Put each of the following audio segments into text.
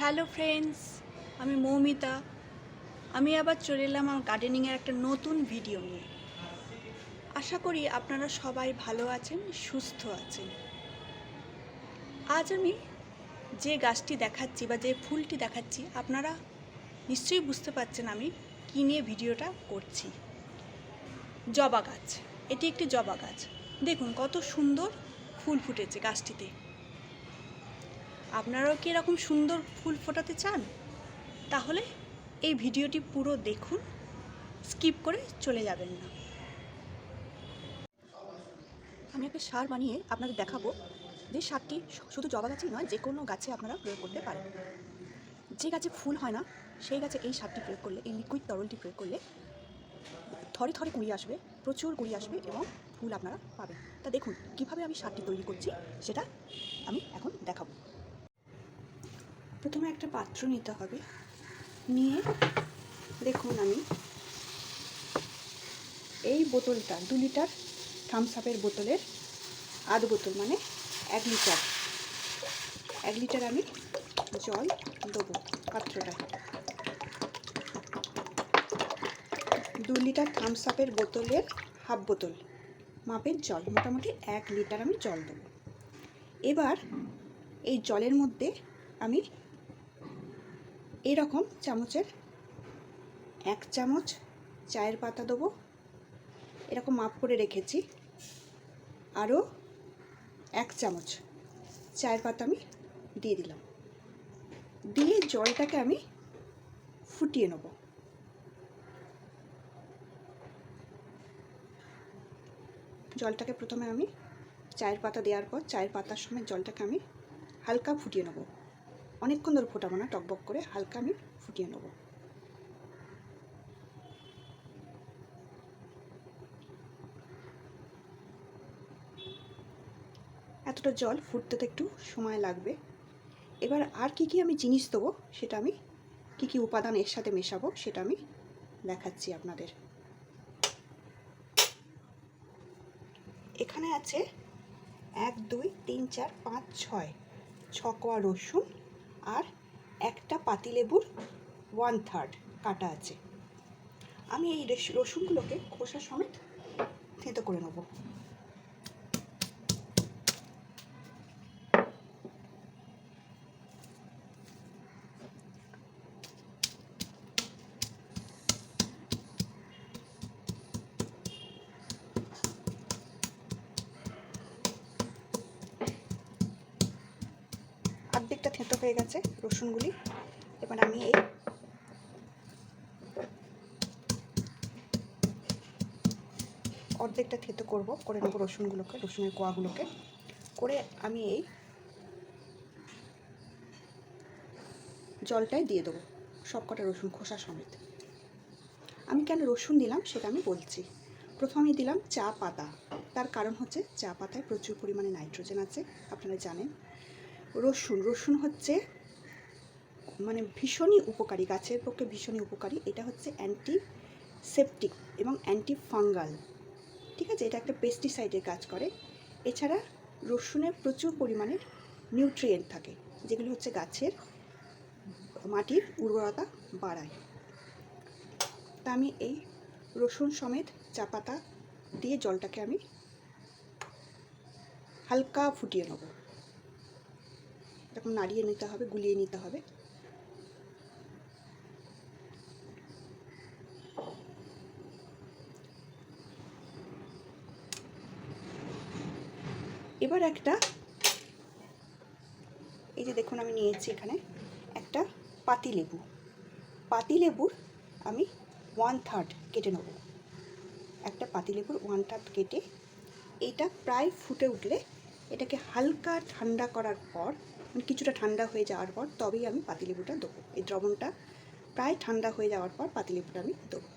Hello friends আমি মৌমিতা। আমি আবার চলে এলাম আমার গার্ডেনিংয়ের একটা নতুন ভিডিও নিয়ে। আশা করি আপনারা সবাই ভালো আছেন, সুস্থ আছেন। আজ আমি যে গাছটি দেখাচ্ছি বা যে ফুলটি দেখাচ্ছি, আপনারা নিশ্চয়ই বুঝতে পারছেন আমি কী নিয়ে ভিডিওটা করছি। জবা গাছ। এটি একটি জবা গাছ। দেখুন কত সুন্দর ফুল ফুটেছে গাছটিতে। আপনারাও কি এরকম সুন্দর ফুল ফোটাতে চান? তাহলে এই ভিডিওটি পুরো দেখুন, স্কিপ করে চলে যাবেন না। আমি একটা সার বানিয়ে আপনাদের দেখাবো। যে সারটি শুধু জবা গাছেই নয় যে কোনো গাছে আপনারা প্রয়োগ করতে পারেন। যে গাছে ফুল হয় না, সেই গাছে এই সারটি প্রয়োগ করলে, এই লিকুইড তরলটি প্রয়োগ করলে থরে থরে কুড়ি আসবে, প্রচুর কুড়ি আসবে এবং ফুল আপনারা পাবেন। তা দেখুন, কীভাবে আমি সারটি তৈরি করছি, সেটা আমি এখন দেখাবো। প্রথমে একটা পাত্র নিতে হবে। নিয়ে দেখুন আমি এই বোতলটা, দু লিটার থামস আপের বোতলের আধ বোতল মানে এক লিটার এক লিটার আমি জল দেবো পাত্রটায়। দু লিটার থামস আপের বোতলের হাফ বোতল মাপের জল, মোটামুটি এক লিটার আমি জল দেবো। এবার এই জলের মধ্যে আমি এরকম চামচের এক চামচ চায়ের পাতা দেবো। এরকম মাপ করে রেখেছি। আরও এক চামচ চায়ের পাতা আমি দিয়ে দিলাম। দিয়ে জলটাকে আমি ফুটিয়ে নেব। জলটাকে প্রথমে আমি চায়ের পাতা দেওয়ার পর চায়ের পাতার সময় জলটাকে আমি হালকা ফুটিয়ে নেব। অনেকক্ষণ ধরে ফোটাবো না, টকবক করে হালকা আমি ফুটিয়ে নেব। এতটা জল ফুটতে তো একটু সময় লাগবে। এবার আর কি কি আমি জিনিস দেবো সেটা আমি কি কি উপাদান এর সাথে মেশাবো সেটা আমি দেখাচ্ছি আপনাদের। এখানে আছে এক, দুই, তিন, চার, পাঁচ, ছয়, ছ কোয়া রসুন আর একটা পাতিলেবুর ওয়ান থার্ড কাটা আছে। আমি এই রেস- রসুনগুলোকে খোসা সমেত থেঁতো করে নেব। অর্ধেকটা থেঁতো হয়ে গেছে রসুনগুলি। এবার আমি এই অর্ধেকটা থেঁতো করব, করে নেব রসুনগুলোকে, রসুনের কোয়াগুলোকে। করে আমি এই জলটাই দিয়ে দেবো সব কটা রসুন খোসা সমেত। আমি কেন রসুন দিলাম সেটা আমি বলছি। প্রথমে দিলাম চা পাতা। তার কারণ হচ্ছে চা পাতায় প্রচুর পরিমাণে নাইট্রোজেন আছে, আপনারা জানেন। রসুন রসুন হচ্ছে মানে ভীষণই উপকারী, গাছের পক্ষে ভীষণই উপকারী। এটা হচ্ছে অ্যান্টি সেপটিক এবং অ্যান্টি ফাঙ্গাল ঠিক আছে? এটা একটা পেস্টিসাইডের কাজ করে। এছাড়া রসুনে প্রচুর পরিমাণের নিউট্রিয়েন্ট থাকে, যেগুলো হচ্ছে গাছের মাটির উর্বরতা বাড়ায়। তা আমি এই রসুন সমেত চা পাতা দিয়ে জলটাকে আমি হালকা ফুটিয়ে নেব। এরকম নাড়িয়ে নিতে হবে, গুলিয়ে নিতে হবে। এবার একটা, এই যে দেখুন আমি নিয়েছি এখানে একটা পাতিলেবু পাতিলেবুর আমি ওয়ান থার্ড কেটে নেব। একটা পাতিলেবুর ওয়ান থার্ড কেটে, এটা প্রায় ফুটে উঠলে, এটাকে হালকা ঠান্ডা করার পর কিছুটা ঠান্ডা হয়ে যাওয়ার পর তবেই আমি পাতিলেবুটা দেবো। এই দ্রবণটা প্রায় ঠান্ডা হয়ে যাওয়ার পর পাতিলেবুটা আমি দেবো।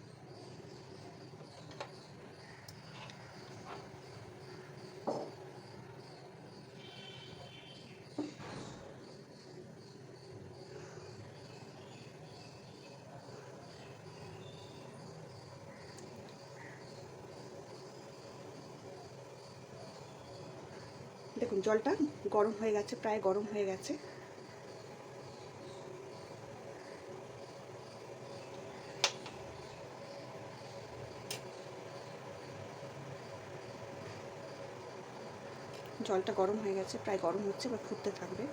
জলটা গরম হয়ে গেছে, প্রায় গরম হয়ে গেছে। জলটা গরম হয়ে গেছে, প্রায় গরম হচ্ছে বা ফুটতে থাকবে।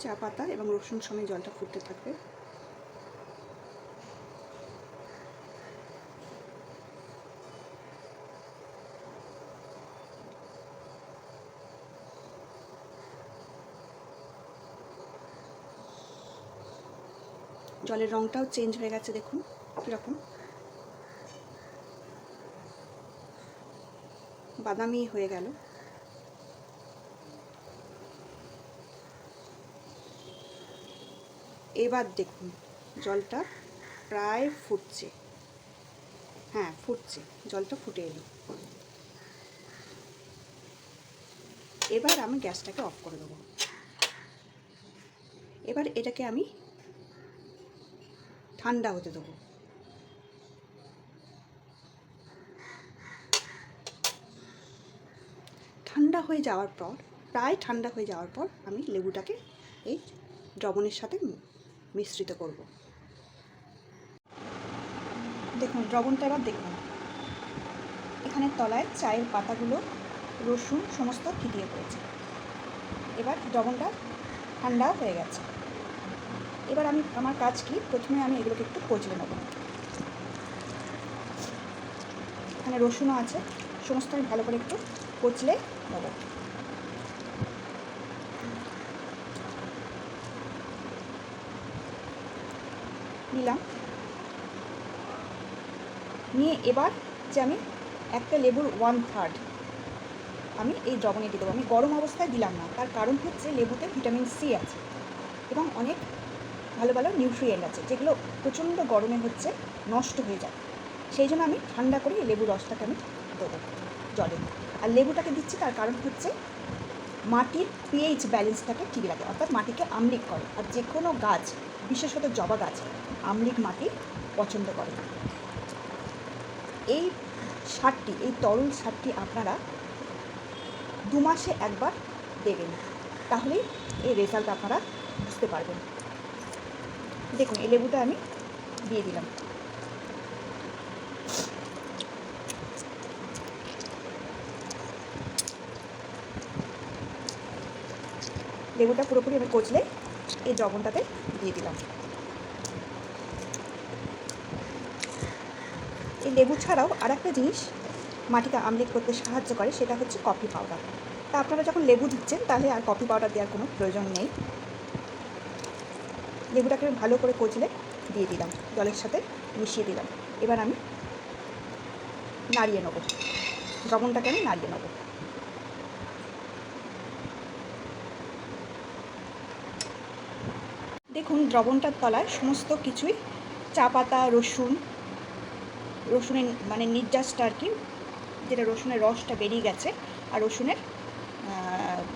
চা পাতা এবং রসুন সময় জলটা ফুটতে থাকবে। জলের রঙটাও চেঞ্জ হয়ে গেছে, দেখুন, কীরকম। বাদামি হয়ে গেল। এবার দেখুন, জলটা প্রায় ফুটছে। হ্যাঁ ফুটছে, জলটা ফুটে এলো। এবার আমি গ্যাসটাকে অফ করে দেবো। এবার এটাকে আমি ঠান্ডা হতে দেবো। ঠান্ডা হয়ে যাওয়ার পর, প্রায় ঠান্ডা হয়ে যাওয়ার পর আমি লেবুটাকে এই দ্রবণের সাথে মিশ্রিত করব। দেখুন, দ্রবণটা এবার দেখুন। এখানে তলায় চায়ের পাতাগুলো, রসুন, সমস্ত ফিটিয়ে পড়েছে। এবার দ্রবণটা ঠান্ডা হয়ে গেছে। এবার আমি আমার কাজ কি? প্রথমে আমি এগুলোকে একটু কচলে নেব। এখানে রসুনও আছে। সমস্ত আমি ভালো করে একটু কচলে নেব। নিলাম। নিয়ে এবার যে আমি একটা লেবুর ওয়ান থার্ড আমি এই দ্রবণে দিয়ে দেবো। আমি গরম অবস্থায় দিলাম না। তার কারণ হচ্ছে লেবুতে ভিটামিন সি আছে এবং অনেক ভালো ভালো নিউট্রিয়েন্ট আছে, যেগুলো প্রচণ্ড গরমে হচ্ছে নষ্ট হয়ে যায়। সেই জন্য আমি ঠান্ডা করে লেবুর রসটাকে আমি দেবো জলে। আর লেবুটাকে দিচ্ছি তার কারণ হচ্ছে মাটির পিএইচ ব্যালেন্সটাকে ঠিক রাখে, অর্থাৎ মাটিকে আমলিক করে। আর যে কোনো গাছ, বিশেষত জবা গাছ, আমলিক মাটি পছন্দ করে। এই সারটি, এই তরল সারটি আপনারা দু মাসে একবার দেবেন, তাহলেই এই রেজাল্ট আপনারা বুঝতে পারবেন। দেখুন, এই লেবুটা আমি দিয়ে দিলাম। লেবুটা পুরোপুরি আমি কচলে এই দ্রবণটাতে দিয়ে দিলাম। এই লেবু ছাড়াও আর একটা জিনিস মাটিকে আমলেট করতে সাহায্য করে, সেটা হচ্ছে কফি পাউডার। তা আপনারা যখন লেবু দিচ্ছেন, তাহলে আর কফি পাউডার দেওয়ার কোনো প্রয়োজন নেই। লেবুটাকে আমি ভালো করে কচলে দিয়ে দিলাম, জলের সাথে মিশিয়ে দিলাম। এবার আমি নাড়িয়ে নেব দ্রবণটাকে আমি নাড়িয়ে নেব। দেখুন দ্রবণটার তলায় সমস্ত কিছুই চা পাতা, রসুন, রসুনের মানে নির্যাসটা আর কি, যেটা রসুনের রসটা বেরিয়ে গেছে আর রসুনের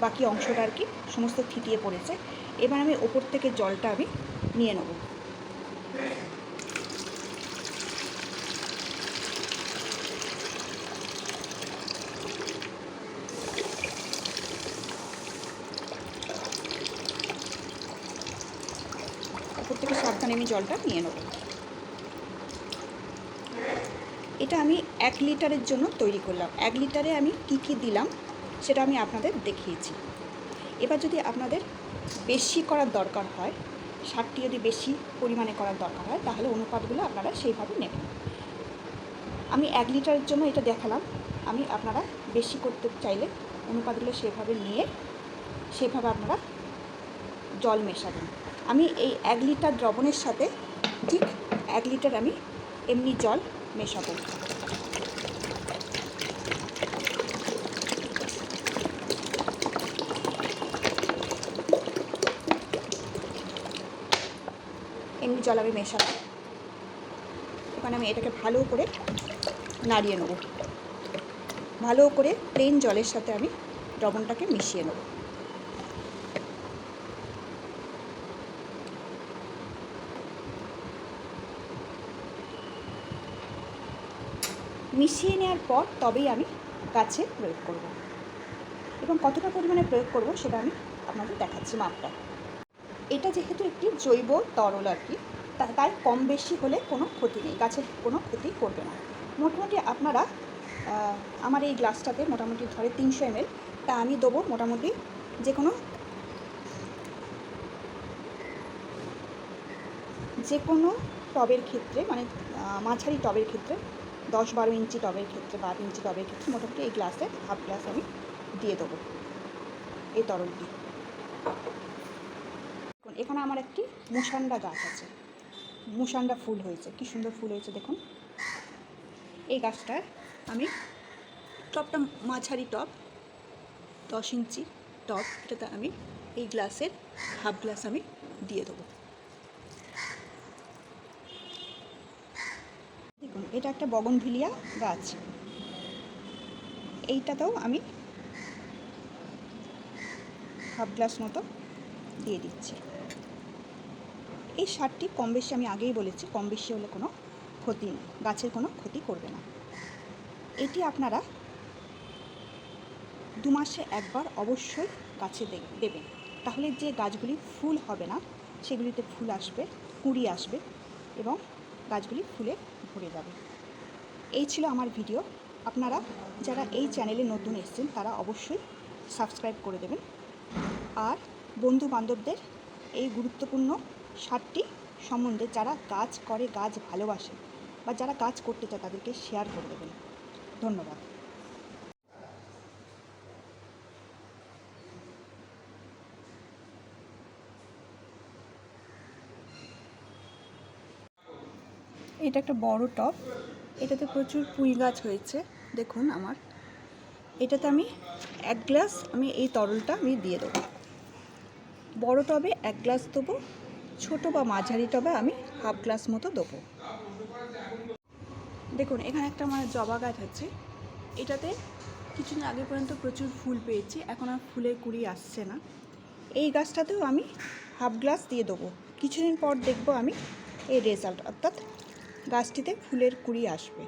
বাকি অংশটা আর কি সমস্ত থিতিয়ে পড়েছে। এবার আমি ওপর থেকে জলটা আমি নিয়ে নেব। ওপর থেকে সাবধানে আমি জলটা নিয়ে নেব। এটা আমি এক লিটারের জন্য তৈরি করলাম। এক লিটারে আমি কী কী দিলাম সেটা আমি আপনাদের দেখিয়েছি। এবার যদি আপনাদের বেশি করার দরকার হয় সারটি যদি বেশি পরিমাণে করার দরকার হয়, তাহলে অনুপাতগুলো আপনারা সেইভাবে নেবেন। আমি এক লিটারের জন্য এটা দেখালাম। আমি আপনারা বেশি করতে চাইলে অনুপাতগুলো সেভাবে নিয়ে সেভাবে আপনারা জল মেশাবেন। আমি এই এক লিটার দ্রবণের সাথে ঠিক এক লিটার আমি এমনি জল মেশাবো এমনি জল আমি মেশাবো। এখানে আমি এটাকে ভালো করে নাড়িয়ে নেব। ভালো করে প্লেন জলের সাথে আমি দ্রবণটাকে মিশিয়ে নেব। মিশিয়ে নেওয়ার পর তবেই আমি গাছে প্রয়োগ করব। এবং কতটা পরিমাণে প্রয়োগ করব সেটা আমি আপনাদের দেখাচ্ছি মাপটা। এটা যেহেতু একটি জৈব তরল আর কি তাই কম বেশি হলে কোনো ক্ষতি নেই, গাছের কোনো ক্ষতি করবে না। মোটামুটি আপনারা আমার এই গ্লাসটাতে মোটামুটি ধরে তিনশো এমএল তা আমি দেবো মোটামুটি যে কোনো যে কোনো টবের ক্ষেত্রে মানে মাঝারি টবের ক্ষেত্রে, দশ বারো ইঞ্চি টবের ক্ষেত্রে বা আট ইঞ্চি টবের ক্ষেত্রে মোটামুটি এই গ্লাসে হাফ গ্লাস আমি দিয়ে দেবো এই তরলটি। এখানে আমার একটি মুসান্ডা গাছ আছে। মুসান্ডা ফুল হয়েছে। কি সুন্দর ফুল হয়েছে দেখুন। এই গাছটার আমি টপটা মাঝারি টব দশ ইঞ্চি টব এটাতে আমি এই গ্লাসের হাফ গ্লাস আমি দিয়ে দেবো। দেখুন, এটা একটা বগনভিলিয়া গাছ। এইটাতেও আমি হাফ গ্লাস মতো দিয়ে দিচ্ছি। এই সারটি কম বেশি আমি আগেই বলেছি, কম বেশি হলে কোনো ক্ষতি নেই, গাছের কোনো ক্ষতি করবে না। এটি আপনারা দু মাসে একবার অবশ্যই গাছে দেবেন। তাহলে যে গাছগুলি ফুল হবে না, সেগুলিতে ফুল আসবে, কুঁড়ি আসবে এবং গাছগুলি ফুলে ভরে যাবে। এই ছিল আমার ভিডিও। আপনারা যারা এই চ্যানেলে নতুন এসেছেন, তারা অবশ্যই সাবস্ক্রাইব করে দেবেন। আর বন্ধু বান্ধবদের এই গুরুত্বপূর্ণ সারটি সম্বন্ধে যারা গাছ করে গাছ ভালোবাসে বা যারা কাজ করতে চায় তাদেরকে শেয়ার করে দেবেন। ধন্যবাদ। এটা একটা বড় টব। এটাতে প্রচুর পুঁই গাছ হয়েছে, দেখুন আমার। এটাতে আমি এক গ্লাস, আমি এই তরলটা আমি দিয়ে দেবো। বড় টবে এক গ্লাস দেবো। ছোটো বা মাঝারি টবে আমি হাফ গ্লাস মতো দেবো। দেখুন, এখানে একটা আমার জবা গাছ আছে। এটাতে কিছুদিন আগে পর্যন্ত প্রচুর ফুল পেয়েছি, এখন আর ফুলের কুড়ি আসছে না। এই গাছটাতেও আমি হাফ গ্লাস দিয়ে দেবো। কিছুদিন পর দেখব আমি এই রেজাল্ট, অর্থাৎ গাছটিতে ফুলের কুড়ি আসবে।